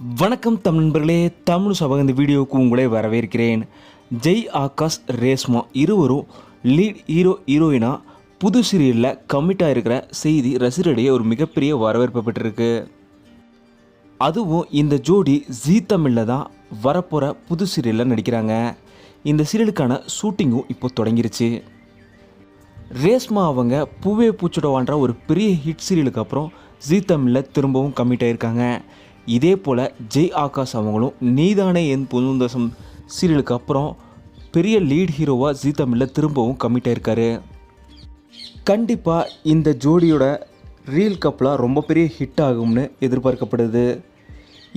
வணக்கம் தமிழ் நண்பர்களே தமிழ் சபக இந்த வீடியோவுக்கு உங்களை வரவேற்கிறேன். ஜெய் ஆகாஷ் ரேஸ்மா இருவரும் லீட் ஹீரோ ஹீரோயினாக புது சீரியலில் கமிட்டாக இருக்கிற செய்தி ரசிகரிடையே ஒரு மிகப்பெரிய வரவேற்பு பெற்றிருக்கு. அதுவும் இந்த ஜோடி ஜீ தமிழில் தான் வரப்போகிற புது சீரியலில் நடிக்கிறாங்க. இந்த சீரியலுக்கான ஷூட்டிங்கும் இப்போ தொடங்கிருச்சு. ரேஷ்மா அவங்க பூவே பூச்சுடவான்ற ஒரு பெரிய ஹிட் சீரியலுக்கு அப்புறம் ஜீ தமிழில் திரும்பவும் கம்மிட்டாயிருக்காங்க இதே போல் ஜெய் ஆகாஷ் அவங்களும் நீதானே என் புதுந்தசம் சீரியலுக்கு அப்புறம் பெரிய லீட் ஹீரோவாக ஜீ தமிழில் திரும்பவும் கமிட் ஆயிருக்காரு. கண்டிப்பாக இந்த ஜோடியோட ரீல் கப்பலாக ரொம்ப பெரிய ஹிட் ஆகும்னு எதிர்பார்க்கப்படுது.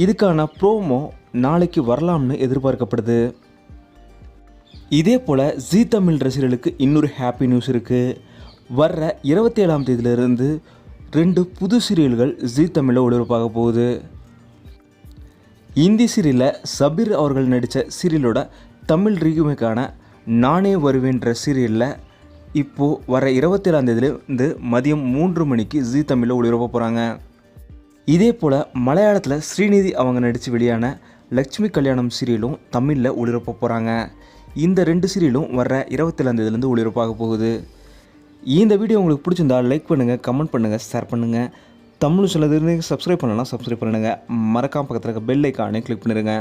இதுக்கான ப்ரோமோ நாளைக்கு வரலாம்னு எதிர்பார்க்கப்படுது. இதே போல் ஜீ தமிழ் ரசிகர்களுக்கு இன்னொரு ஹாப்பி நியூஸ் இருக்குது வர்ற இருபத்தி ஏழாம் தேதியிலிருந்து ரெண்டு புது சீரியல்கள் ஜீ தமிழில் ஒளிபரப்பாக போகுது. இந்தி சீரியலில் சபீர் அவர்கள் நடித்த சீரியலோட தமிழ் ரீமேக்கான நானே வருவேன்ற சீரியலில் இப்போது வர இருபத்தேழாந்தேதியிலேருந்து மதியம் மூன்று மணிக்கு ஜீ தமிழில் ஒளிபரப்ப போகிறாங்க இதே போல் மலையாளத்தில் ஸ்ரீநிதி அவங்க நடித்து வெளியான லக்ஷ்மி கல்யாணம் சீரியலும் தமிழில் ஒளிபரப்ப போகிறாங்க இந்த ரெண்டு சீரியலும் வர இருபத்தேழாம் தேதியிலேருந்து ஒளிபரப்பாக போகுது. இந்த வீடியோ உங்களுக்கு பிடிச்சிருந்தா லைக் பண்ணுங்கள் கமெண்ட் பண்ணுங்கள் ஷேர் பண்ணுங்கள் தமிழ் சிலது சப்ஸ்கிரைப் பண்ணலாம் சப்ஸ்கிரைப் பண்ணுங்கள் மறக்காம பக்கத்தில் இருக்க பெல் ஐக்கானே கிளிக் பண்ணிடுங்க.